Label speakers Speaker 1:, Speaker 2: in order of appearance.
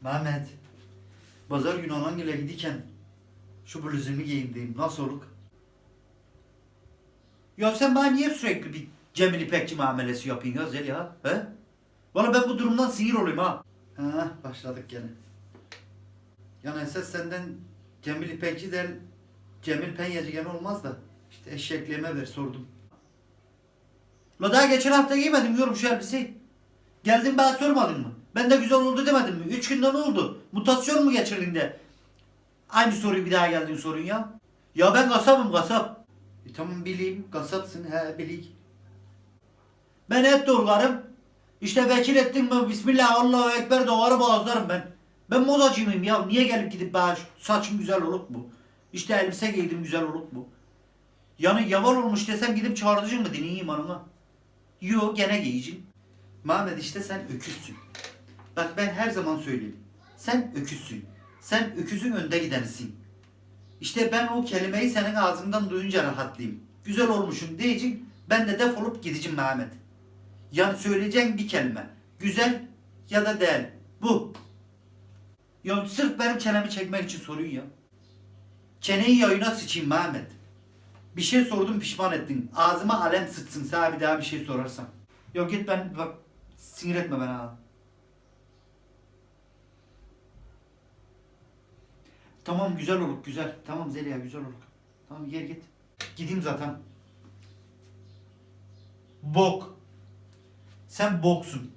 Speaker 1: Mehmet. Pazar günü Anangil'e gidikken şu bluzumu giyeyim diyeyim. Nasıl olur? Ya sen bana niye sürekli bir Cemil İpekçi muamelesi yapıyorsun ya Zeliha? He? Valla ben bu durumdan sinir olayım ha. Ha başladık gene. Yani esas senden Cemil İpekçi der Cemil Penyacı gene olmaz da. işte eşekliğime ver sordum. La daha geçen hafta giymedim yorum şu elbiseyi. Geldin bana sormadın mı? Ben de güzel oldu demedim mi? Üç günde ne oldu? Mutasyon mu geçirdin de? Aynı soruyu bir daha geldin sorun ya. Ya ben kasabım kasap. E tamam bileyim kasapsın he bileyim. Ben et doğrarım. İşte vekil ettin mi Bismillah Allahu Ekber doğarı boğazlarım ben. Ben modacı mıyım ya? Niye gelip gidip bana saçım güzel olup bu? İşte elbise giydim güzel olup bu. Yani yaval olmuş desem gidip çağırıcı mı dinleyeyim hanıma? Yo gene giyeceğim. Mehmet işte sen öküzsün. Bak ben her zaman söyleyeyim. Sen öküzsün. Sen öküzün önde gidenisin. İşte ben o kelimeyi senin ağzından duyunca rahatlayayım. Güzel olmuşum diyeceğim. Ben de defolup gideceğim Mehmet. Yani söyleyeceğim bir kelime. Güzel ya da değil. Bu. Ya sırf benim çenemi çekmek için soruyor ya. Çeneyi yayına sıçayım Mehmet. Bir şey sordum pişman ettin. Ağzıma alem sıçsın sana bir daha bir şey sorarsam. Yok git ben bak sinir etme beni ha. Tamam güzel olur güzel. Tamam Zeliha güzel olur. Tamam gel git. Gideyim zaten. Bok. Sen boksun.